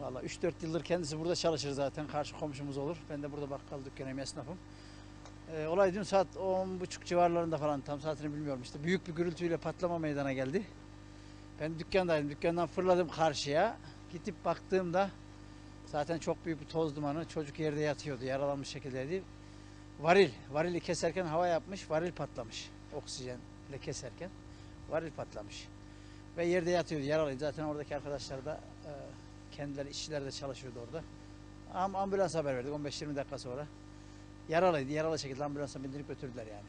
Valla 3-4 yıldır kendisi burada çalışır zaten. Karşı komşumuz olur. Ben de burada bakkal dükkanıyım, esnafım. Ee, olay dün saat 10.30 civarlarında falan tam saatini bilmiyorum işte. Büyük bir gürültüyle patlama meydana geldi. Ben dükkandaydım. Dükkandan fırladım karşıya. Gidip baktığımda zaten çok büyük bir toz dumanı. Çocuk yerde yatıyordu. Yaralanmış şekildeydi. Varil. Varili keserken hava yapmış. Varil patlamış. Oksijenle keserken. Varil patlamış. Ve yerde yatıyordu. Yaralıydı. Zaten oradaki arkadaşlar da e, kendileri işçiler de çalışıyordu orada. Am ambulans haber verdik 15-20 dakika sonra. Yaralıydı. Yaralı şekilde ambulansa bindirip götürdüler yani.